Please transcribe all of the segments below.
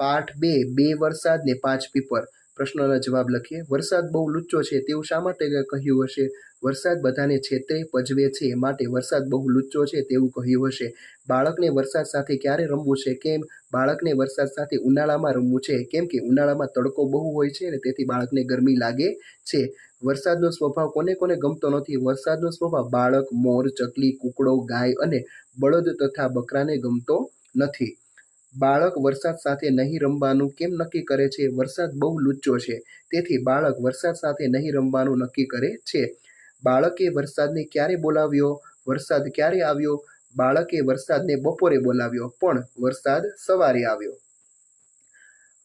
પાઠ બે બે વરસાદ ને પાંચ પીપર. પ્રશ્નનો જવાબ લખીએ. વરસાદ બહુ લુચ્ચો છે, તેવું શા માટે કહ્યું હશે? વરસાદ બધાને છેતરે પજવે છે માટે વરસાદ બહુ લુચ્ચો છે, તેવું કહ્યું હશે. બાળકને વરસાદ સાથે ક્યારે રમવું છે? કેમ? બાળકને વરસાદ સાથે ઉનાળામાં રમવું છે? કેમ કે ઉનાળામાં તડકો બહુ હોય છે અને તેથી બાળકને ગરમી લાગે છે. વરસાદનો સ્વભાવ કોને કોને ગમતો નથી? વરસાદનો સ્વભાવ બાળક, મોર, ચકલી, કુકડો, ગાય અને બળદ તથા બકરાને ગમતો નથી. બાળક વરસાદ સાથે નહીં રમવાનું કેમ નક્કી કરે છે? વરસાદ બહુ લુચ્ચો છે. તેથી બાળક વરસાદ સાથે નહીં રમવાનું નક્કી કરે છે. બાળકે વરસાદને ક્યારે બોલાવ્યો? વરસાદ ક્યારે આવ્યો? બાળકે વરસાદને બપોરે બોલાવ્યો, પણ વરસાદ સવારે આવ્યો.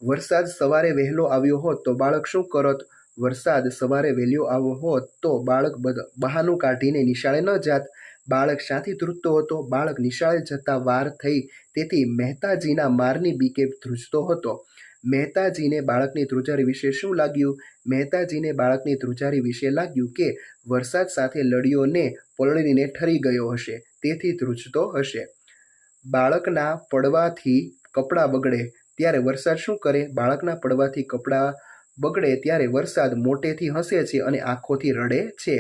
વરસાદ સવારે વહેલો આવ્યો હોત તો બાળક શું કરત? વરસાદ સવારે વહેલો આવ્યો હોત તો બાળક બહાનું કાઢીને નિશાળે ન જાત. બાળક શાથી ધ્રુજતો હતો. બાળક નિશાળે જતા વાર થઈ તેથી મહેતાજીના મારની બીકે ધ્રુજતો હતો. મહેતાજીને બાળકની ધ્રુજારી વિશે શું લાગ્યું? મહેતાજીને બાળકની ધ્રુજારી વિશે લાગ્યું કે વરસાદ સાથે લડીઓને પલળીને ઠરી ગયો હશે, તેથી ધ્રુજતો હશે. બાળકના પડવાથી કપડાં બગડે, ત્યારે વરસાદ શું કરે? બાળકના પડવાથી કપડાં બગડે, ત્યારે વરસાદ મોટેથી હસે છે અને આંખોથી રડે છે.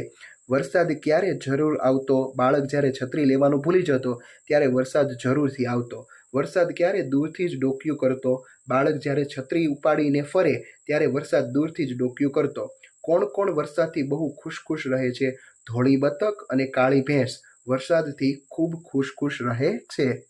વરસાદ ક્યારે જરૂર આવતો? બાળક જ્યારે છત્રી લેવાનું ભૂલી જતો, ત્યારે વરસાદ જરૂરથી આવતો. વરસાદ ક્યારે દૂરથી જ ડોક્યું કરતો? બાળક જ્યારે છત્રી ઉપાડીને ફરે, ત્યારે વરસાદ દૂરથી જ ડોક્યું કરતો. કોણ કોણ વરસાદથી બહુ ખુશ ખુશ રહે છે? ધોળી બતક અને કાળી ભેંસ વરસાદથી ખૂબ ખુશ ખુશ રહે છે.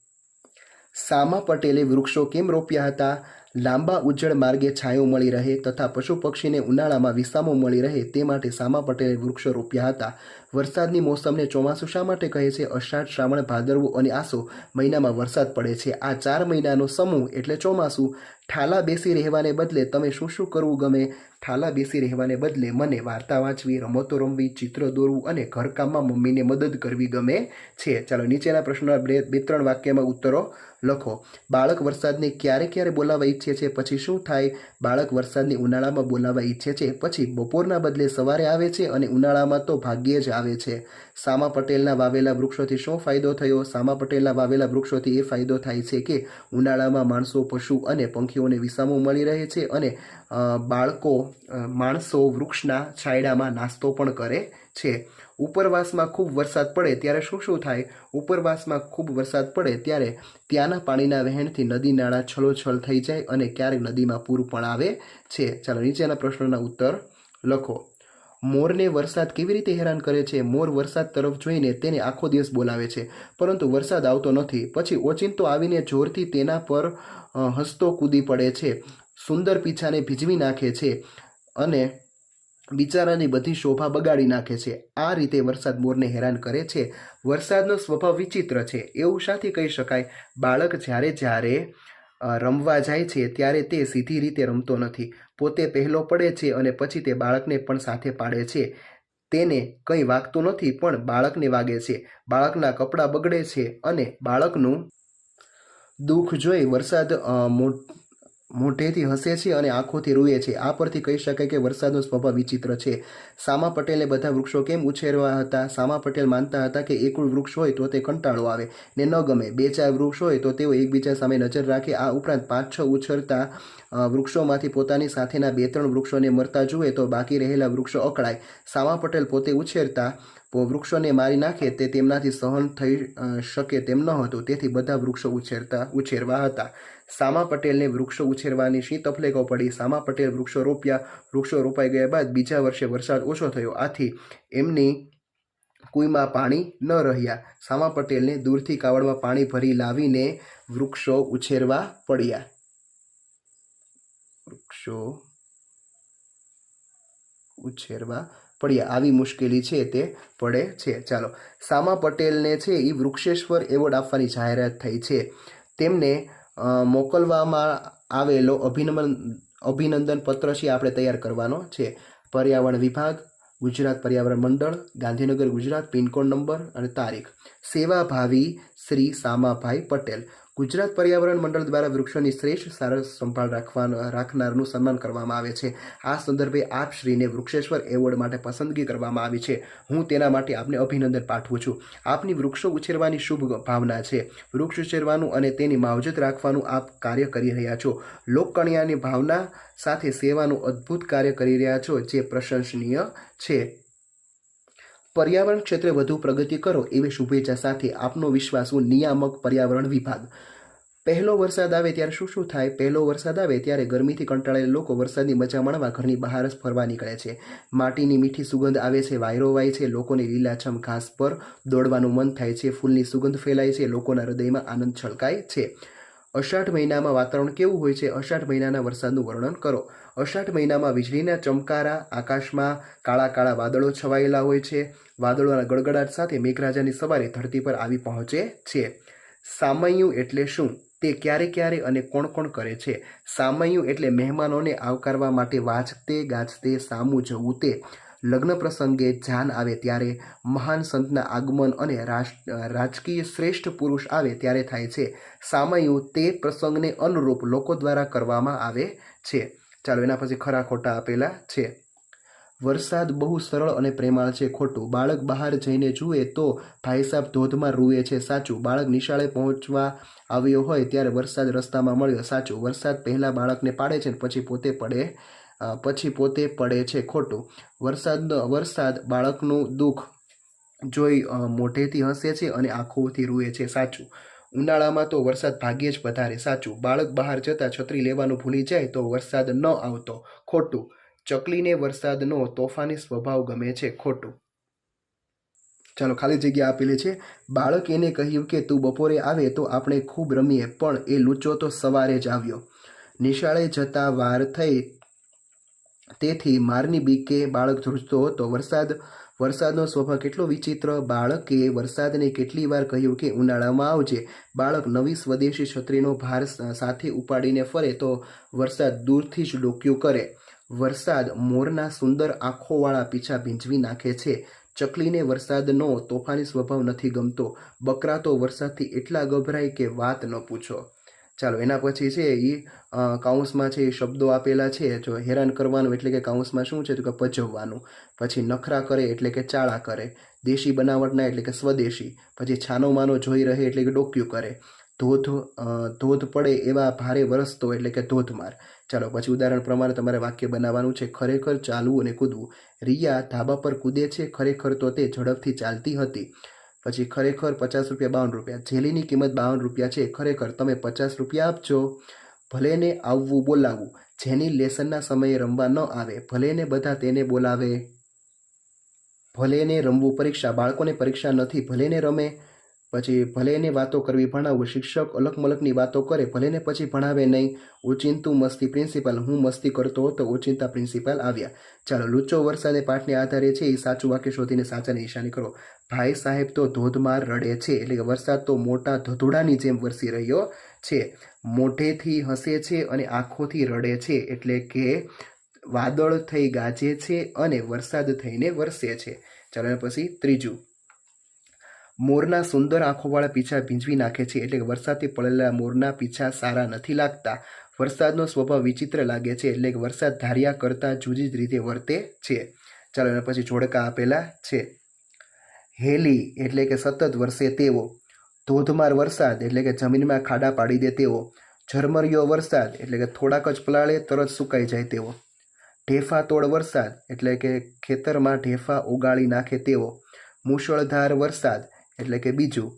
સામા પટેલે વૃક્ષો કેમ રોપ્યા હતા? લાંબા ઉજ્જળ માર્ગે છાંયો મળી રહે તથા પશુ પક્ષીને ઉનાળામાં વિસામો મળી રહે તે માટે સામા પટેલે વૃક્ષો રોપ્યા હતા. વરસાદની મોસમને ચોમાસું શા માટે કહે છે? અષાઢ, શ્રાવણ, ભાદરવો અને આસો મહિનામાં વરસાદ પડે છે. આ ચાર મહિનાનો સમૂહ એટલે ચોમાસું. ઠાલા બેસી રહેવાને બદલે તમે શું શું કરવું ગમે? ઠાલા બેસી રહેવાને બદલે મને વાર્તા વાંચવી, રમતો રમવી, ચિત્ર દોરવું અને ઘરકામમાં મમ્મીને મદદ કરવી ગમે છે. ચાલો નીચેના પ્રશ્નના બે બે ત્રણ વાક્યમાં ઉત્તરો. લખો. બાળક વરસાદને ક્યારે ક્યારે બોલાવવા ઈચ્છે છે? પછી શું થાય? બાળક વરસાદને ઉનાળામાં બોલાવવા ઈચ્છે છે? પછી બપોરના બદલે સવારે આવે છે અને ઉનાળામાં તો ભાગ્યે જ આવે છે. સામા પટેલના વાવેલા વૃક્ષોથી શું ફાયદો થયો? સામા પટેલના વાવેલા વૃક્ષોથી એ ફાયદો થાય છે કે ઉનાળામાં માણસો, પશુ અને પંખીઓને વિસામો મળી રહે છે અને બાળકો માણસો વૃક્ષના છાંયડામાં નાસ્તો પણ કરે છે. ઉપરવાસમાં ખૂબ વરસાદ પડે ત્યારે શું શું થાય? ઉપરવાસમાં ખૂબ વરસાદ પડે ત્યારે ત્યાંના પાણીના વહેણથી નદી નાળા છલોછલ થઈ જાય અને ક્યારેક નદીમાં પૂર પણ આવે છે. ચાલો નીચેના પ્રશ્નોના ઉત્તર લખો. મોરને વરસાદ કેવી રીતે હેરાન કરે છે? મોર વરસાદ તરફ જોઈને તેને આખો દિવસ બોલાવે છે, પરંતુ વરસાદ આવતો નથી. પછી ઓચિંતો આવીને જોરથી તેના પર હસતો કૂદી પડે છે, સુંદર પીછાને ભીજવી નાખે છે અને બિચારાની બધી શોભા બગાડી નાખે છે. આ રીતે વરસાદ મોરને હેરાન કરે છે. વરસાદનો સ્વભાવ વિચિત્ર છે. એવું શાથી કહી શકાય. બાળક જ્યારે જ્યારે રમવા જાય છે ત્યારે તે સીધી રીતે રમતો નથી. પોતે પહેલો પડે છે અને પછી તે બાળકને પણ સાથે પાડે છે. તેને કંઈ વાગતું નથી પણ બાળકને વાગે છે. બાળકના કપડાં બગડે છે અને બાળકનું દુઃખ જોઈ વરસાદ અ, મો- મોઢેથી હસે છે અને આંખોથી રૂએ છે. આ પરથી કહી શકાય કે વરસાદનો સ્વભાવ વિચિત્ર છે. સામા પટેલે બધા વૃક્ષો કેમ ઉછેરવા હતા? સામા પટેલ માનતા હતા કે એકુળ વૃક્ષ હોય તો તે કંટાળો આવે ને ન ગમે. બે ચાર વૃક્ષ હોય તો તેઓ એકબીજા સામે નજર રાખે. આ ઉપરાંત પાંચ છ ઉછરતા વૃક્ષોમાંથી પોતાની સાથેના બે ત્રણ વૃક્ષોને મરતા જુએ તો બાકી રહેલા વૃક્ષો અકળાય. સામા પટેલ પોતે ઉછેરતા વૃક્ષોને મારી નાખે તે તેમનાથી સહન થઈ શકે તેમ ન હતું. તેથી બધા વૃક્ષો ઉછેરતા, ઉછેરવા હતા. સામા પટેલને વૃક્ષો ઉછેરવાની શી તફલેકો પડી. સામા પટેલ વૃક્ષો રોપ્યા. વૃક્ષો રોપાઈ ગયા બાદ બીજા વર્ષે વરસાદ ઓછો થયો. આથી એમની કુઈમાં પાણી ન રહ્યા. સામા પટેલને દૂરથી કાવડમાં પાણી ભરી લાવીને વૃક્ષો ઉછેરવા પડ્યા. વૃક્ષો ઉછેરવા પડ્યા આવી મુશ્કેલી છે તે પડે છે. ચાલો, સામા પટેલને છે એ વૃક્ષેશ્વર એવોર્ડ આપવાની જાહેરાત થઈ છે. તેમને મોકલવામાં આવેલો અભિનંદન અભિનંદન પત્ર છે આપણે તૈયાર કરવાનો છે. પર્યાવરણ વિભાગ, ગુજરાત પર્યાવરણ મંડળ, ગાંધીનગર ગુજરાત, પિનકોડ નંબર અને તારીખ. સેવાભાવી શ્રી સામાભાઈ પટેલ. ગુજરાત પર્યાવરણ મંડળ દ્વારા વૃક્ષોની શ્રેષ્ઠ સારસ સંભાળ રાખવા રાખનારનું સન્માન કરવામાં આવે છે. આ સંદર્ભે આપ શ્રીને વૃક્ષેશ્વર એવોર્ડ માટે પસંદગી કરવામાં આવી છે. હું તેના માટે આપને અભિનંદન પાઠવું છું. આપની વૃક્ષો ઉછેરવાની શુભ ભાવના છે. વૃક્ષ ઉછેરવાનું અને તેની માવજત રાખવાનું આપ કાર્ય કરી રહ્યા છો. લોકકણિયાની ભાવના સાથે સેવાનું અદ્ભુત કાર્ય કરી રહ્યા છો, જે પ્રશંસનીય છે. પર્યાવરણ ક્ષેત્રે વધુ પ્રગતિ કરો એવી શુભેચ્છા સાથે આપનો વિશ્વાસુ નિયામક પર્યાવરણ વિભાગ. પહેલો વરસાદ આવે ત્યારે શું શું થાય? પહેલો વરસાદ આવે ત્યારે ગરમીથી કંટાળેલા લોકો વરસાદની મજા માણવા ઘરની બહાર જ ફરવા નીકળે છે. માટીની મીઠી સુગંધ આવે છે, વાયરો વાય છે, લોકોને લીલાછમ ઘાસ પર દોડવાનું મન થાય છે, ફૂલની સુગંધ ફેલાય છે, લોકોના હૃદયમાં આનંદ છલકાય છે. અષાઢ મહિનામાં વાતાવરણ કેવું હોય છે? અષાઢ મહિનાના વરસાદનું વર્ણન કરો. અષાઢ મહિનામાં વીજળીના ચમકારા, આકાશમાં કાળા કાળા વાદળો છવાયેલા હોય છે. વાદળોના ગડગડાટ સાથે મેઘરાજાની સવારે ધરતી પર આવી પહોંચે છે. સામૈયું એટલે શું? તે ક્યારે ક્યારે અને કોણ કોણ કરે છે? સામૈયું એટલે મહેમાનોને આવકારવા માટે વાંચતે ગાજતે સામું જવું તે. લગ્ન પ્રસંગે જાન આવે ત્યારે મહાન સંતના આગમન અને રાજકીય શ્રેષ્ઠ પુરુષ આવે ત્યારે થાય છે. સામયું તે પ્રસંગને અનુરૂપ લોકો દ્વારા કરવામાં આવે છે. ચાલો એના પછી ખરા ખોટા આપેલા છે. વરસાદ બહુ સરળ અને પ્રેમાળ છે, ખોટું. બાળક બહાર જઈને જુએ તો ભાઈ સાહેબ ધોધમાં રૂએ છે, સાચું. બાળક નિશાળે પહોંચવા આવ્યો હોય ત્યારે વરસાદ રસ્તામાં મળ્યો, સાચું. વરસાદ પહેલાં બાળકને પાડે છે પછી પોતે પડે પછી પોતે પડે છે, ખોટું. વરસાદ વરસાદ બાળકનું દુઃખ જોઈ મોઢેથી હસે છે અને આંખોથી રૂએ છે, સાચું. ઉનાળામાં તો વરસાદ ભાગ્યે જ વધારે. સાચું, બાળક બહાર જતાં છત્રી લેવાનું ભૂલી જાય તો વરસાદ ન આવતો. ખોટું, ચકલીને વરસાદનો તોફાની સ્વભાવ ગમે છે. ખોટું. ચાલો, ખાલી જગ્યા આપેલી છે. બાળક એને કહ્યું કે તું બપોરે આવે તો આપણે ખૂબ રમીએ, પણ એ લૂચો તો સવારે જ આવ્યો. નિશાળે જતા વાર થઈ તેથી મારની બીકે બાળક ધ્રુજતો હતો. વરસાદ વરસાદનો સ્વભાવ કેટલો વિચિત્ર. બાળકે વરસાદને કેટલી વાર કહ્યું કે ઉનાળામાં આવજે. બાળક નવી સ્વદેશી છત્રીનો ભાર સાથે ઉપાડીને ફરે તો વરસાદ દૂરથી જ ડોક્યું કરે. વરસાદ મોરના સુંદર આંખોવાળા પીછા ભીંજવી નાખે છે. ચકલીને વરસાદનો તોફાની સ્વભાવ નથી ગમતો. બકરા તો વરસાદથી એટલા ગભરાય કે વાત ન પૂછો. ચાલો, એના પછી છે એ કાઉન્સમાં છે એ શબ્દો આપેલા છે, જો હેરાન કરવાનું એટલે કે કાઉન્સમાં શું છે તો કે પજવવાનું પછી નખરા કરે એટલે કે ચાળા કરે. દેશી બનાવટના એટલે કે સ્વદેશી. પછી છાનો માનો જોઈ રહે એટલે કે ડોક્યું કરે. ધોધ ધોધ પડે એવા ભારે વરસતો એટલે કે ધોધમાર. ચાલો, પછી ઉદાહરણ પ્રમાણે તમારે વાક્ય બનાવવાનું છે, ખરેખર ચાલવું અને કૂદવું. રિયા ધાબા પર કૂદે છે, ખરેખર તો તે ઝડપથી ચાલતી હતી. પછી ખરેખર પચાસ રૂપિયા બાવન રૂપિયા. જેલીની કિંમત બાવન રૂપિયા છે. ખરેખર તમે પચાસ રૂપિયા આપજો. ભલેને આવવું બોલાવવું. જેની લેસનના સમયે રમવા ન આવે, ભલેને બધા તેને બોલાવે. ભલેને રમવું પરીક્ષા, બાળકોને પરીક્ષા નથી, ભલેને રમે. પછી ભલે એને વાતો કરવી ભણાવવું શિક્ષક અલગ મલકની વાતો કરે ભલેને પછી ભણાવે નહીં. ઓચિંતું મસ્તી પ્રિન્સિપાલ, હું મસ્તી કરતો હતો ઓચિંતા પ્રિન્સિપાલ આવ્યા. ચાલો, લુચ્ચો વરસાદે પાઠને આધારે છે એ સાચું વાક્ય શોધીને સાચાની નિશાની કરો. ભાઈ સાહેબ તો ધોધમાર રડે છે, એટલે કે વરસાદ તો મોટા ધધોડાની જેમ વરસી રહ્યો છે. મોઢેથી હસે છે અને આંખોથી રડે છે, એટલે કે વાદળ થઈ ગાજે છે અને વરસાદ થઈને વરસે છે. ચાલો પછી ત્રીજું. મોરના સુંદર આંખોવાળા પીછા ભીંજવી નાખે છે એટલે વરસાદથી પડેલા મોરના પીછા સારા નથી લાગતા. વરસાદનો સ્વભાવ વિચિત્ર લાગે છે એટલે કે વરસાદ ધાર્યા કરતાં જુદી જ રીતે વર્તે છે. ચાલો એના પછી જોડકા આપેલા છે. હેલી એટલે કે સતત વરસે તેવો ધોધમાર વરસાદ એટલે કે જમીનમાં ખાડા પાડી દે તેવો ઝરમરિયો વરસાદ એટલે કે થોડાક જ પલાળે તરત સુકાઈ જાય તેવો ઢેફા તોડ વરસાદ એટલે કે ખેતરમાં ઢેફા ઉગાડી નાખે તેવો મુશળધાર વરસાદ એટલે કે બીજું,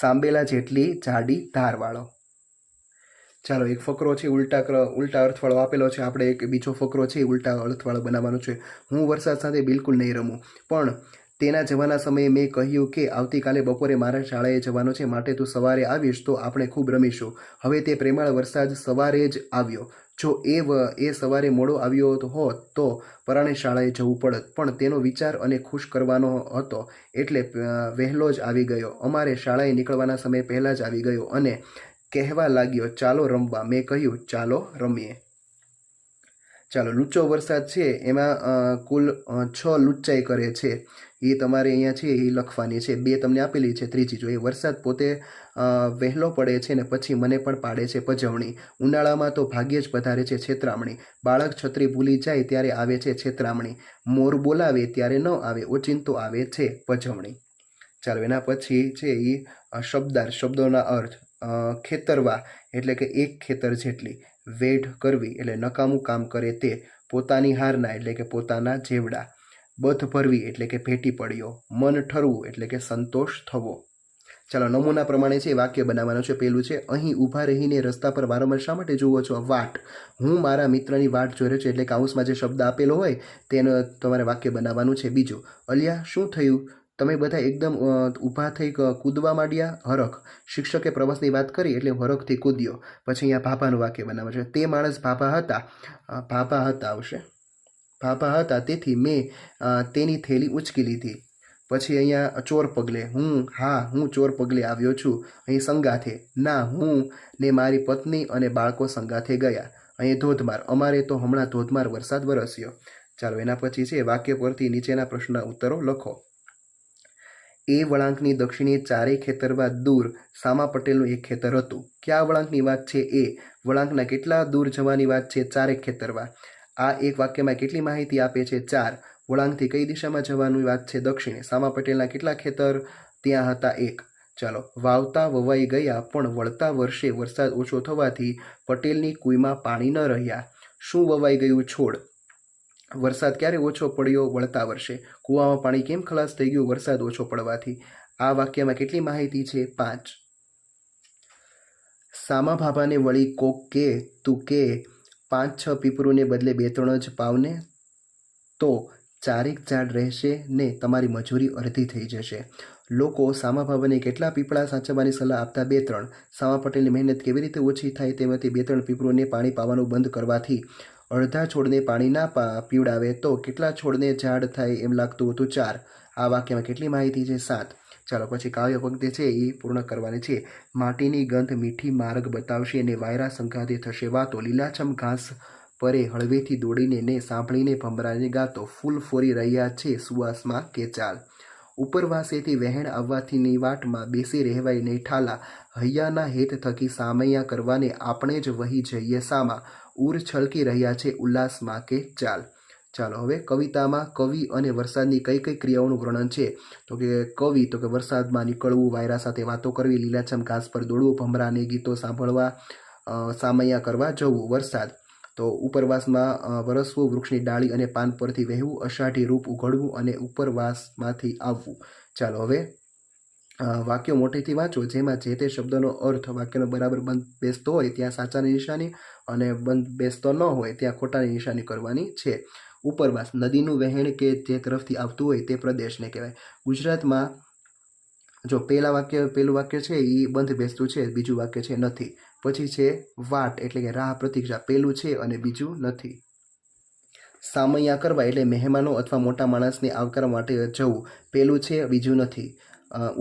સાંબેલા જેટલી જાડી ધારવાળો. ચાલો, એક ફકરો છે, ઉલટા ઉલટા અર્થવાળો આપેલો છે. આપણે એક બીજો ફકરો છે, ઉલટા અર્થવાળો બનાવવાનો છે. હું વરસાદ સાથે બિલકુલ નહીં રમું. પણ તેના જવાના સમયે મેં કહ્યું કે આવતીકાલે બપોરે મારા શાળાએ જવાનો છે, માટે તું સવારે આવીશ તો આપણે ખૂબ રમીશું. હવે તે પ્રેમાળ વરસાદ સવારે જ આવ્યો. જો એ એ સવારે મોડો આવ્યો હોત તો પરાણે શાળાએ જવું પડત. પણ તેનો વિચાર અને ખુશ કરવાનો હતો એટલે વહેલો જ આવી ગયો. અમારે શાળાએ નીકળવાના સમય પહેલાં જ આવી ગયો અને કહેવા લાગ્યો, ચાલો રમવા. મેં કહ્યું, ચાલો રમીએ. ચાલો, લુચ્ચો વરસાદ છે, એમાં કુલ છ લુચ્ચાઈ કરે છે. એ તમારે અહીંયા છે, એ લખવાની છે. બે તમને આપેલી છે. ત્રીજી, જો એ વરસાદ પોતે વહેલો પડે છે ને પછી મને પણ પાડે છે પજવણી. ઉનાળામાં તો ભાગ્યે જ પધારે છે છેતરામણી. બાળક છત્રી ભૂલી જાય ત્યારે આવે છે છેતરામણી. મોર બોલાવે ત્યારે ન આવે, ઓચિંતો આવે છે પજવણી. ચાલો, એના પછી છે એ શબ્દાર, શબ્દોના અર્થ. ખેતરવા, એટલે કે એક ખેતર જેટલી. વેઢ કરવી, એટલે નકામું કામ કરે તે. પોતાની હારના, એટલે કે પોતાના જેવડા. બધ ભરવી એટલે કે ભેટી પડ્યો, મન ઠરવું એટલે કે સંતોષ થવો. ચાલો, નમૂના પ્રમાણે છે, વાક્ય બનાવવાનું છે, પેલું છે, અહીં ઊભા રહીને રસ્તા પર વારંવાર શા માટે જુઓ છો? વાટ. હું મારા મિત્રની વાટ જોઈ રહ્યો છું એટલે કાઉન્સમાં જે શબ્દ આપેલો હોય, તેનો તમારે વાક્ય બનાવવાનું છે. બીજું, અલિયા, શું થયું? તમે બધા એકદમ ઊભા થઈ કૂદવા માંડ્યા? હરખ. શિક્ષકે પ્રવાસની વાત કરી એટલે હરખથી કૂદ્યો. પછી અહીંયા ભાભાનું વાક્ય બનાવવાનું છે. તે માણસ ભાભા હતા. ભાભા હતા આવશે. ભાભા હતા, તેથી મેં તેની થેલી ઉંચકી લીધી. પછી અહીંયા ચોર પગલે, હું, હા, હું ચોર પગલે આવ્યો છું. અહીં સંગાથે. ના, હું ને મારી પત્ની અને બાળકો સંગાથે ગયા. અહીં ધોધમાર. અમારે તો હમણાં ધોધમાર વરસાદ વરસ્યો. ચાલો, એના પછી છે, વાક્ય પરથી નીચેના પ્રશ્નના ઉત્તરો લખો. એ વળાંકની દક્ષિણે ચારેય ખેતરવા દૂર. સામા પટેલનું એક ખેતર હતું. કયા વળાંકની વાત છે એ? વળાંકના કેટલા દૂર જવાની વાત છે ચારેક ખેતરવા? આ એક વાક્યમાં કેટલી માહિતી આપે છે? ચાર. વળાંકથી કઈ દિશામાં જવાની વાત છે? દક્ષિણે. સામા પટેલના કેટલા ખેતર? ત્યાં હતા એક. ચાલો. વાવતા વવાઈ ગયા, પણ વળતા વર્ષે વરસાદ ઓછો થવાથી પટેલની કુઈમાં પાણી ન રહ્યા. શું વવાઈ ગયું? છોડ. વરસાદ ક્યારે ઓછો પડ્યો? વળતા વર્ષે. કૂવામાં પાણી કેમ ખલાસ થઈ ગયું? વરસાદ ઓછો પડવાથી. આ વાક્યમાં કેટલી માહિતી છે? પાંચ. સામા ભાભાને વળી કોક કે, તું કે પાંચ છ પીપરુને બદલે બે ત્રણ જ પાવને, તો ચારેક ઝાડ રહેશે ને તમારી મજૂરી અડધી થઈ જશે. લોકો સામા ભાવને કેટલા પીપળા સાચવવાની સલાહ આપતા બે ત્રણ સામા પટેલની મહેનત કેવી રીતે ઓછી થાય તેમાંથી બે ત્રણ પીપળોને પાણી પાવાનું બંધ કરવાથી અડધા છોડને પાણી ના પીવડાવે તો કેટલા છોડને ઝાડ થાય એમ લાગતું હતું ચાર? આ વાક્યમાં કેટલી માહિતી છે? સાત. ચાલો પછી કાવ્ય પંક્તિ છે એ પૂર્ણ કરવાની છે. માટીની ગંધ મીઠી માર્ગ બતાવશે અને વાયરા સંઘાતે થશે વાતો. લીલાછમ ઘાસ પરે હળવેથી દોડીને ને સાંભળીને ભમરાને ગાતો. ફૂલ ફોરી રહ્યા છે સુવાસમાં કે ચાલ. ઉપરવાસેથી વહેણ આવવાથીની વાટમાં બેસી રહેવાય નહીં ઠાલા. હૈયાના હેત થકી સામૈયા કરવાને આપણે જ વહી જઈએ સામા. ઉર છલકી રહ્યા છે ઉલ્લાસમાં કે ચાલ. ચાલો, હવે કવિતામાં કવિ અને વરસાદની કઈ કઈ ક્રિયાઓનું વર્ણન છે? તો કે કવિ, તો કે વરસાદમાં નીકળવું, વાયરા સાથે વાતો કરવી, લીલાછમ ઘાસ પર દોડવું, ભમરાને ગીતો સાંભળવા સામૈયા કરવા, જવું, વરસાદ. તો ઉપરવાસમાં વરસવું, વૃક્ષની ડાળી અને પાન પરથી વહેવું, અષાઢી રૂપ ઉઘડવું અને ઉપરવાસમાંથી આવવું. ચાલો, હવે વાક્યો મોટેથી વાંચો, જેમાં જે તે શબ્દનો અર્થ વાક્યનો બરાબર બંધ બેસતો હોય, ત્યાં સાચાની નિશાની અને બંધ બેસતો ન હોય, ત્યાં ખોટાની નિશાની કરવાની છે. ઉપરવાસ, નદીનું વહેણ કે જે તરફથી આવતું હોય તે પ્રદેશને કહેવાય. ગુજરાતમાં જો પહેલા વાક્ય, પહેલું વાક્ય છે એ બંધ બેસતું છે, બીજું વાક્ય છે નથી. પછી છે વાટ, એટલે કે રાહ પ્રતિક્ષા પહેલું છે અને બીજું નથી. સામૈયા કરવા એટલે મહેમાનો અથવા મોટા માણસને આવકાર માટે જવું. પહેલું છે, બીજું નથી.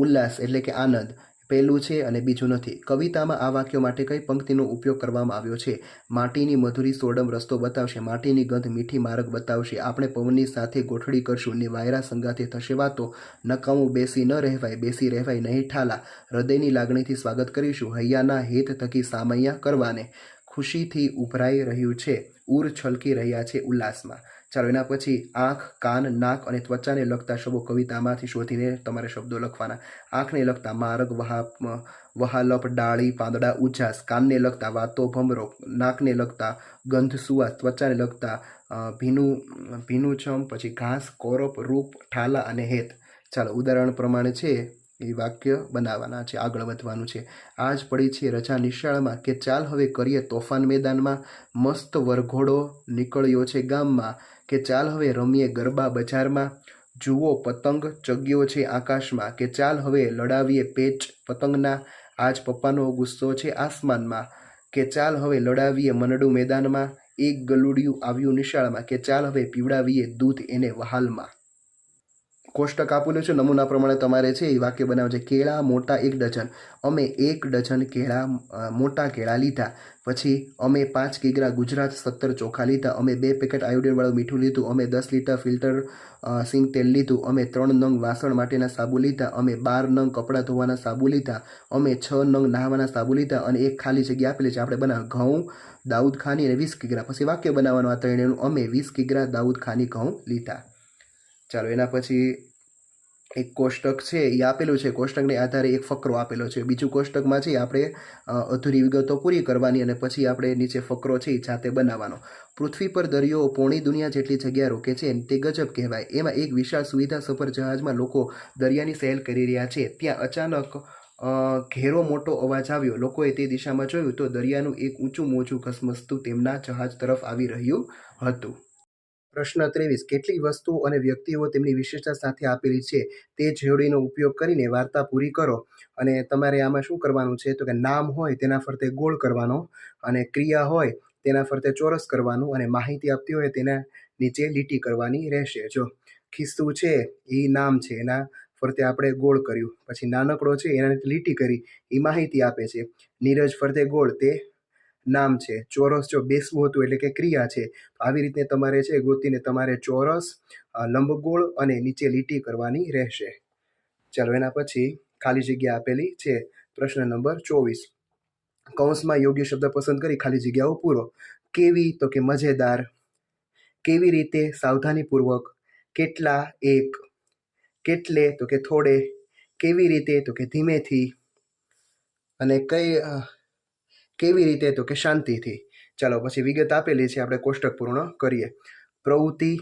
ઉલ્લાસ એટલે કે આનંદ. પહેલું છે અને બીજું નથી. કવિતામાં આ વાક્યો માટે કઈ પંક્તિનો ઉપયોગ કરવામાં આવ્યો છે? માટીની મધુરી સોડમ રસ્તો બતાવશે. માટીની ગંધ મીઠી માર્ગ બતાવશે. આપણે પવનની સાથે ગોઠડી કરશું. ને વાયરા સંગાથે થશે વાતો. નકામું બેસી ન રહેવાય. બેસી રહેવાય નહીં ઠાલા. હૃદયની લાગણીથી સ્વાગત કરીશું. હૈયાના હેત થકી સામૈયા કરવાને. ખુશીથી ઉભરાઈ રહ્યું છે. ઉર છલકી રહ્યા છે ઉલ્લાસમાં. ચાલો એના પછી આંખ, કાન, નાક અને ત્વચાને લગતા શબ્દો કવિતામાંથી શોધીને તમારે શબ્દો લખવાના. આંખને લગતા માર્ગ, વહા વહાલપ, ડાળી, પાંદડા, ઉજાસ. કાનને લગતા વાતો, ભમરો. નાકને લગતા ગંધ સુવાસ ત્વચાને લગતા ભીનું ભીનું છમ. પછી ઘાસ, કોરપ, રૂપ, ઠાલા અને હેત. ચાલો ઉદાહરણ પ્રમાણે છે. એ વાક્ય બનાવવાના છે, આગળ વધવાનું છે. આજ પડી છે રજા નિશાળમાં કે ચાલ હવે કરીએ તોફાન મેદાનમાં. મસ્ત વરઘોડો નીકળ્યો છે ગામમાં કે ચાલ હવે રમીએ ગરબા બજારમાં. જુઓ પતંગ ચગ્યો છે આકાશમાં કે ચાલ હવે લડાવીએ પેચ પતંગના. આજ પપ્પાનો ગુસ્સો છે આસમાનમાં કે ચાલ હવે લડાવીએ મનડું મેદાનમાં. એક ગલુડિયું આવ્યું નિશાળમાં કે ચાલ હવે પીવડાવીએ દૂધ એને વહાલમાં. કોષ્ટક આપેલું છે, નમૂના પ્રમાણે તમારે છે એ વાક્ય બનાવે છે કેળા, મોટા એક ડઝન. અમે એક ડઝન કેળા મોટા કેળા લીધા. પછી અમે પાંચ કિગ્રા ગુજરાત સત્તર ચોખા લીધા. અમે બે પેકેટ આયોડિનવાળું મીઠું લીધું. અમે દસ લીટર ફિલ્ટર સિંગ તેલ લીધું. અમે ત્રણ નંગ વાસણ માટેના સાબુ લીધા. અમે બાર નંગ કપડાં ધોવાના સાબુ લીધા. અમે છ નંગ નહાવાના સાબુ લીધા અને એક ખાલી જગ્યા આપેલી છે. આપણે બનાવ ઘઉં, દાઉદ ખાની અને વીસ કિગ્રા પછી વાક્ય બનાવવાનું આ ત્રણેયનું. અમે વીસ કિગ્રા દાઉદ ખાની ઘઉં લીધા. ચાલો, એના પછી એક કોષ્ટક છે, એ આપેલું છે. કોષ્ટકને આધારે એક ફકરો આપેલો છે. બીજું કોષ્ટકમાં છે આપણે અધૂરી વિગતો પૂરી કરવાની અને પછી આપણે નીચે ફકરો છે એ જાતે બનાવવાનો. પૃથ્વી પર દરિયો, પોણી દુનિયા જેટલી જગ્યા રોકે છે તે ગજબ કહેવાય. એમાં એક વિશાળ સુવિધા સફર જહાજમાં લોકો દરિયાની સહેલ કરી રહ્યા છે. ત્યાં અચાનક ઘેરો મોટો અવાજ આવ્યો. લોકોએ તે દિશામાં જોયું તો દરિયાનું એક ઊંચું મોજું ઘસમસતું તેમના જહાજ તરફ આવી રહ્યું હતું. પ્રશ્ન ત્રેવીસ કેટલી વસ્તુઓ અને વ્યક્તિઓ તેમની વિશેષતા સાથે આપેલી છે તે જોડીનો ઉપયોગ કરીને વાર્તા પૂરી કરો. અને તમારે આમાં શું કરવાનું છે? તો કે નામ હોય તેના ફરતે ગોળ કરવાનો અને ક્રિયા હોય તેના ફરતે ચોરસ કરવાનું અને માહિતી આપતી હોય તેના નીચે લીટી કરવાની રહેશે. જો ખિસ્સું છે, એ નામ છે, એના ફરતે આપણે ગોળ કર્યું. પછી નાનકડો છે, એના લીટી કરી, એ માહિતી આપે છે. નીરજ ફરતે ગોળ, તે નામ છે. ચોરસ જો બેસવું હતું એટલે કે ક્રિયા છે. આવી રીતે તમારે છે ગોતીને તમારે ચોરસ લંબગોળ અને નીચે લીટી કરવાની રહેશે. ચાલો એના પછી ખાલી જગ્યા આપેલી છે પ્રશ્ન નંબર ચોવીસ. કૌંસમાં યોગ્ય શબ્દ પસંદ કરી ખાલી જગ્યાઓ પૂરો. કેવી તો કે મજેદાર. કેવી રીતે સાવધાનીપૂર્વક. કેટલા એક. કેટલે તો કે થોડે. કેવી રીતે તો કે ધીમેથી. અને કઈ કેવી રીતે તો કે શાંતિથી. ચાલો, પછી વિગત આપેલી છે, આપણે કોષ્ટક પૂર્ણ કરીએ. પ્રવૃત્તિ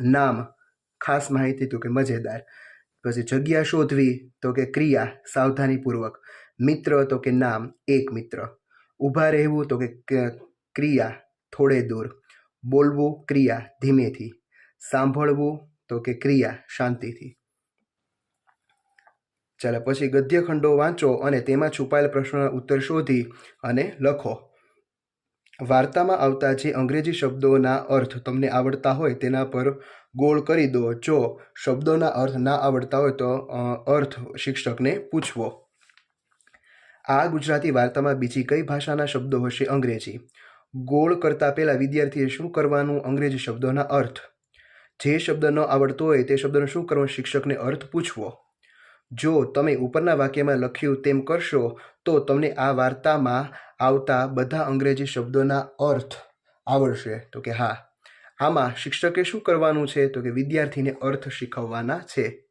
નામ, ખાસ માહિતી તો કે મજેદાર. પછી જગ્યા શોધવી તો કે ક્રિયા, સાવધાનીપૂર્વક. મિત્ર તો કે નામ, એક મિત્ર. ઊભા રહેવું તો કે ક્રિયા, થોડે દૂર. બોલવું ક્રિયા, ધીમેથી. સાંભળવું તો કે ક્રિયા, શાંતિથી. ચાલો પછી ગદ્યખંડો વાંચો અને તેમાં છુપાયેલ પ્રશ્નોના ઉત્તર શોધી અને લખો. વાર્તામાં આવતા જે અંગ્રેજી શબ્દોના અર્થ તમને આવડતા હોય તેના પર ગોળ કરી દો. જો શબ્દોના અર્થ ના આવડતા હોય તો અર્થ શિક્ષકને પૂછવો. આ ગુજરાતી વાર્તામાં બીજી કઈ ભાષાના શબ્દો હશે? અંગ્રેજી. ગોળ કરતા પહેલાં વિદ્યાર્થીએ શું કરવાનું? અંગ્રેજી શબ્દોના અર્થ. જે શબ્દ ન આવડતો હોય તે શબ્દનો શું કરવાનું શિક્ષકને અર્થ પૂછવો. જો તમે ઉપરના વાક્યમાં લખ્યું તેમ કરશો, તો તમને આ વાર્તામાં આવતા બધા અંગ્રેજી શબ્દોના અર્થ આવડશે. તો કે હા, આમાં શિક્ષકે શું કરવાનું છે? તો કે વિદ્યાર્થીને અર્થ શીખવવાના છે.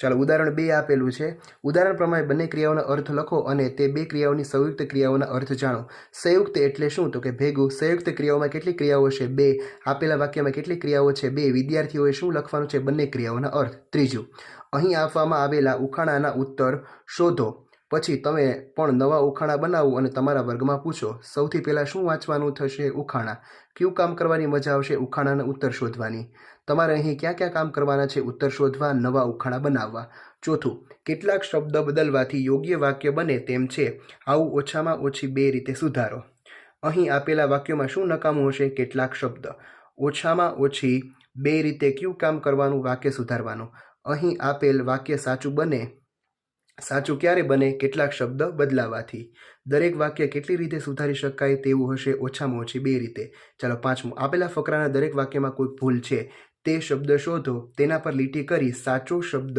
ચાલો, ઉદાહરણ બે આપેલું છે. ઉદાહરણ પ્રમાણે બંને ક્રિયાઓના અર્થ લખો અને તે બે ક્રિયાઓની સંયુક્ત ક્રિયાઓના અર્થ જાણો. સંયુક્ત એટલે શું? તો કે ભેગું. સંયુક્ત ક્રિયાઓમાં કેટલી ક્રિયાઓ છે? બે. આપેલા વાક્યમાં કેટલી ક્રિયાઓ છે? બે. વિદ્યાર્થીઓએ શું લખવાનું છે? બંને ક્રિયાઓના અર્થ. ત્રીજું અહીં આપવામાં આવેલા ઉખાણાના ઉત્તર શોધો. પછી તમે પણ નવા ઉખાણા બનાવો અને તમારા વર્ગમાં પૂછો, સૌથી પહેલાં શું વાંચવાનું થશે ઉખાણા? કયું કામ કરવાની મજા આવશે ઉખાણાના ઉત્તર શોધવાની? તમારે અહીં ક્યાં ક્યાં કામ કરવાના છે ઉત્તર શોધવા, નવા ઉખાણા બનાવવા? ચોથું, કેટલાક શબ્દ બદલવાથી યોગ્ય વાક્ય બને તેમ છે. આવું ઓછામાં ઓછી બે રીતે સુધારો. અહીં આપેલા વાક્યોમાં શું નકામું હશે? કેટલાક શબ્દ. ઓછામાં ઓછી બે રીતે કયું કામ કરવાનું વાક્ય સુધારવાનું. અહીં આપેલ વાક્ય સાચું બને? સાચું ક્યારે બને? કેટલાક શબ્દ બદલાવાથી. દરેક વાક્ય કેટલી રીતે સુધારી શકાય તેવું હશે? ઓછામાં ઓછી બે રીતે. ચાલો પાંચમું. આપેલા ફકરાના દરેક વાક્યમાં કોઈ ભૂલ છે? તે શબ્દ શોધો. તેના પર લીટી કરી સાચો શબ્દ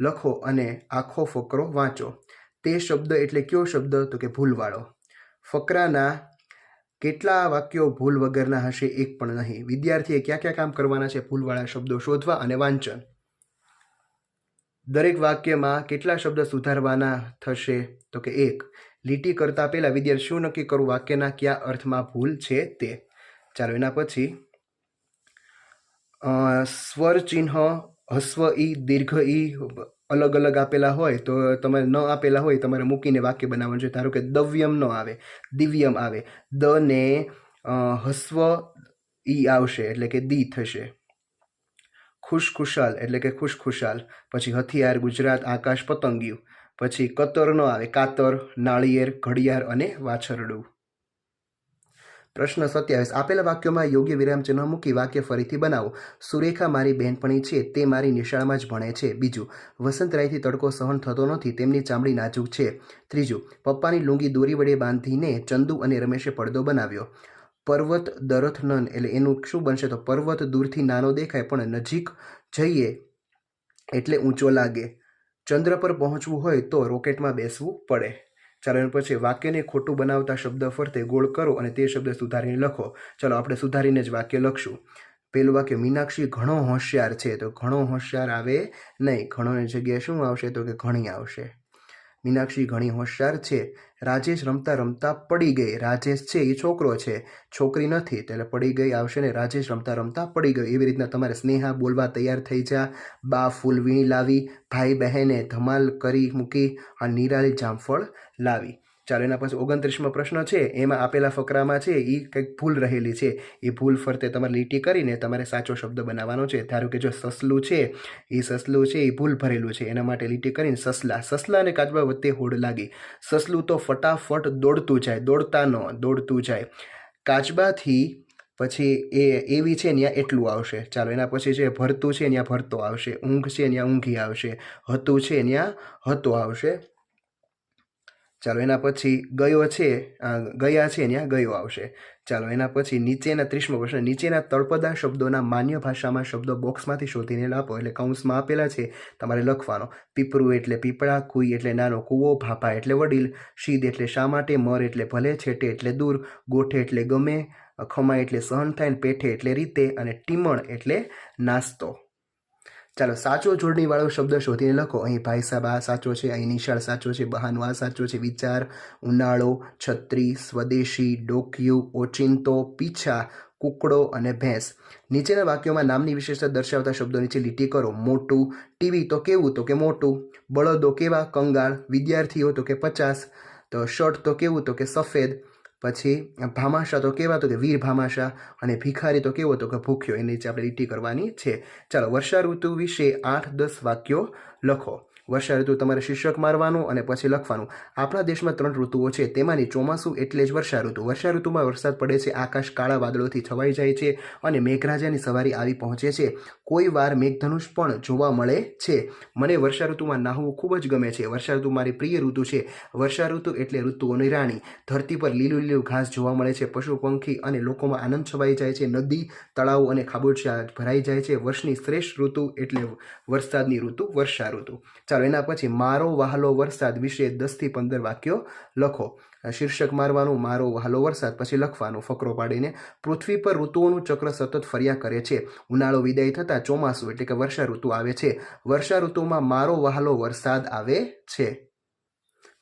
લખો અને આખો ફકરો વાંચો. તે શબ્દ એટલે કયો શબ્દ? તો કે ભૂલવાળો. ફકરાના કેટલા વાક્યો ભૂલ વગરના હશે એક પણ નહીં. વિદ્યાર્થીએ ક્યાં ક્યાં કામ કરવાના છે? ભૂલવાળા શબ્દો શોધવા અને વાંચન. દરેક વાક્યમાં કેટલા શબ્દ સુધારવાના થશે? તો કે એક, લીટી કરતાં પહેલાં વિદ્યાર્થી શું નક્કી કરવું વાક્યના કયા અર્થમાં ભૂલ છે તે? ચાલો એના પછી સ્વર ચિહ્ન હસ્વ ઈ, દીર્ઘ ઈ, અલગ અલગ આપેલા હોય તો તમારે ન આપેલા હોય તમારે મૂકીને વાક્ય બનાવવાનું છે. ધારો કે દવ્યમ ન આવે, દિવ્યમ આવે. દ ને હસ્વ ઈ આવશે એટલે કે દી થશે. ખુશખુશાલ, એટલે કે ખુશખુશાલ. પછી હથિયાર, ગુજરાત, આકાશ, પતંગિયું. પછી કતર ન આવે, કાતર, નાળિયેર, ઘડિયાળ અને વાછરડું. પ્રશ્ન સત્યાવીસ. આપેલા વાક્યોમાં યોગ્ય વિરામચિહ્ન મૂકી વાક્ય ફરીથી બનાવો. સુરેખા મારી બહેનપણી છે, તે મારી નિશાળમાં જ ભણે છે. બીજું વસંતરાયથી તડકો સહન થતો નથી, તેમની ચામડી નાજુક છે. ત્રીજું, પપ્પાની લુંગી દોરી વડે બાંધીને ચંદુ અને રમેશે પડદો બનાવ્યો. પર્વત દરથ નન એટલે એનું શું બનશે તો પર્વત દૂરથી નાનો દેખાય પણ નજીક જઈએ એટલે ઊંચો લાગે. ચંદ્ર પર પહોંચવું હોય તો રોકેટમાં બેસવું પડે. ચાલો એના પછી વાક્યને ખોટું બનાવતા શબ્દ ફરતે ગોળ કરો અને તે શબ્દ સુધારીને લખો. ચાલો આપણે સુધારીને જ વાક્ય લખશું. પેલું વાક્ય, મીનાક્ષી, ઘણો હોશિયાર છે. તો ઘણો હોશિયાર આવે નહીં. ઘણોની જગ્યાએ શું આવશે તો કે ઘણી આવશે. મીનાક્ષી ઘણી હોશિયાર છે. રાજેશ રમતા રમતા પડી ગઈ. રાજેશ છે એ છોકરો છે. છોકરી નથી. એટલે પડી ગઈ આવશે ને રાજેશ રમતા રમતા પડી ગયો. એવી રીતના તમારે સ્નેહા બોલવા તૈયાર થઈ જા. બા ફૂલ વીણી લાવી. ભાઈ બહેને ધમાલ કરી મૂકી અને નિરાલી જામફળ લાવી. ચાલો એના પછી ઓગણત્રીસમાં પ્રશ્ન છે, એમાં આપેલા ફકરામાં છે એ કંઈક ભૂલ રહેલી છે. એ ભૂલ ફરતે તમારે લીટી કરીને તમારે સાચો શબ્દ બનાવવાનો છે. ધારો કે જો સસલું છે એ સસલું છે એ ભૂલ ભરેલું છે. એના માટે લીટી કરીને સસલા. સસલા અને કાચબા વચ્ચે હોડ લાગી. સસલું તો ફટાફટ દોડતું જાય. દોડતા ન, દોડતું જાય. કાચબાથી પછી એ એવી છે ત્યાં એટલું આવશે. ચાલો, એના પછી છે ભરતું છે ત્યાં ભરતો આવશે. ઊંઘ છે ત્યાં ઊંઘી આવશે. હતું છે ત્યાં હતો આવશે. ચાલો એના પછી ગયો છે ગયા છે ત્યાં ગયો આવશે. ચાલો એના પછી નીચેના ત્રીસમો પ્રશ્ન, નીચેના તળપદા શબ્દોના માન્ય ભાષામાં શબ્દો બોક્સમાંથી શોધીને લાપો એટલે કૌંસમાં આપેલા છે, તમારે લખવાનો. પીપરું એટલે પીપળા, કુઈ એટલે નાનો કૂવો, ભાપા એટલે વડીલ, શીદ એટલે શા માટે મર એટલે ભલે છેટે એટલે દૂર, ગોઠે એટલે ગમે ખમા એટલે સહન થાય પેઠે એટલે રીતે, અને ટીમણ એટલે નાસ્તો. ચાલો, સાચો જોડણીવાળો શબ્દ શોધીને લખો. અહીં ભાઈ સાહેબ આ સાચો છે, અહીં નિશાળ સાચો છે, બહાનું આ સાચો છે, વિચાર, ઉનાળો, છત્રી, સ્વદેશી, ડોકિયું, ઓચિંતો, પીછા, કુકડો અને ભેંસ. નીચેના વાક્યોમાં નામની વિશેષતા દર્શાવતા શબ્દો નીચે લીટી કરો. મોટું, ટીવી તો કેવું તો કે મોટું. બળદો કેવા? કંગાળ. વિદ્યાર્થીઓ તો કે પચાસ. તો શર્ટ તો કેવું તો કે સફેદ. પછી ભામાશા તો કેવા તો કે વીર ભામાશા અને ભિખારી તો કેવો તો કે ભૂખ્યો, એની નીચે આપણે લીટી કરવાની છે. ચાલો, વર્ષા ઋતુ વિશે આઠ દસ વાક્યો લખો. વર્ષા ઋતુ તમારે શીર્ષક મારવાનું અને પછી લખવાનું. આપણા દેશમાં ત્રણ ઋતુઓ છે. તેમાંની ચોમાસું એટલે જ વર્ષા ઋતુ. વર્ષા ઋતુમાં વરસાદ પડે છે. આકાશ કાળા વાદળોથી છવાઈ જાય છે અને મેઘરાજાની સવારી આવી પહોંચે છે. કોઈ વાર મેઘધનુષ પણ જોવા મળે છે. મને વર્ષા ઋતુમાં નાહવું ખૂબ જ ગમે છે. વર્ષા ઋતુ મારી પ્રિય ઋતુ છે. વર્ષા ઋતુ એટલે ઋતુઓની રાણી. ધરતી પર લીલું લીલું ઘાસ જોવા મળે છે. પશુ, પંખી અને લોકોમાં આનંદ છવાઈ જાય છે. નદી, તળાવો અને ખાબોચિયા ભરાઈ જાય છે. વર્ષની શ્રેષ્ઠ ઋતુ એટલે વરસાદની ઋતુ, વર્ષા ઋતુ. ચાલો એના પછી મારો વહાલો વરસાદ વિશે દસથી પંદર વાક્યો લખો. શીર્ષક મારવાનું, મારો વહાલો વરસાદ, પછી લખવાનું. ફકરો પાડીને પૃથ્વી પર ઋતુઓનું ચક્ર સતત ફર્યા કરે છે. ઉનાળો વિદાય થતાં ચોમાસું એટલે કે વર્ષા ઋતુ આવે છે. વર્ષા ઋતુમાં મારો વહાલો વરસાદ આવે છે.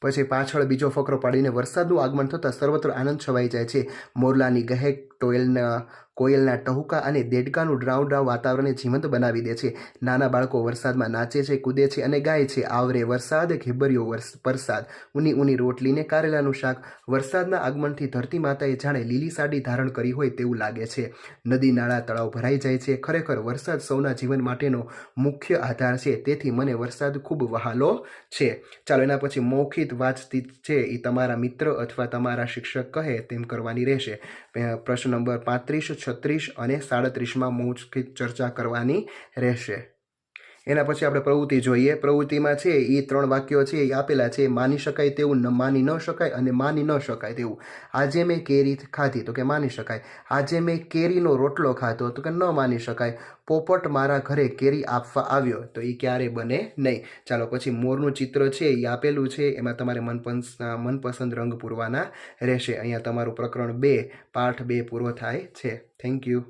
પછી પાછળ બીજો ફકરો પાડીને વરસાદનું આગમન થતાં સર્વત્ર આનંદ છવાઈ જાય છે. મોરલાની ગહેક ટોયલના, કોયલના ટહુકા અને દેડકાનું ડ્રાવ ડ્રાઉ વાતાવરણને જીવંત બનાવી દે છે. નાના બાળકો વરસાદમાં નાચે છે, કૂદે છે અને ગાય છે. આવરે વરસાદ ઘેબરિયો વરસાદ ઉની ઉની રોટલીને કારેલાનું શાક. વરસાદના આગમનથી ધરતી માતાએ જાણે લીલી સાડી ધારણ કરી હોય તેવું લાગે છે. નદી નાળા તળાવ ભરાઈ જાય છે. ખરેખર વરસાદ સૌના જીવન માટેનો મુખ્ય આધાર છે. તેથી મને વરસાદ ખૂબ વહાલો છે. ચાલો એના પછી મૌખિત વાતચીત છે. એ તમારા મિત્ર અથવા તમારા શિક્ષક કહે તેમ કરવાની રહેશે. પ્રશ્ન નંબર પાંત્રીસ છત્રીસ અને સાડત્રીસમાં મૌખિક ચર્ચા કરવાની રહેશે. એના પછી આપણે પ્રવૃત્તિ જોઈએ. પ્રવૃત્તિમાં છે એ ત્રણ વાક્યો છે એ આપેલા છે, માની શકાય તેવું, ન માની ન શકાય અને માની ન શકાય તેવું. આજે મેં કેરી ખાધી. તો કે માની શકાય. આજે મેં કેરીનો રોટલો ખાધો. તો કે ન માની શકાય. પોપટ મારા ઘરે કેરી આપવા આવ્યો. તો એ ક્યારે બને નહીં. ચાલો, પછી મોરનું ચિત્ર છે એ આપેલું છે. એમાં તમારે મનપસંદ મનપસંદ રંગ પૂરવાના રહેશે. અહીંયા તમારું પ્રકરણ બે, પાઠ બે પૂરો થાય છે. Thank you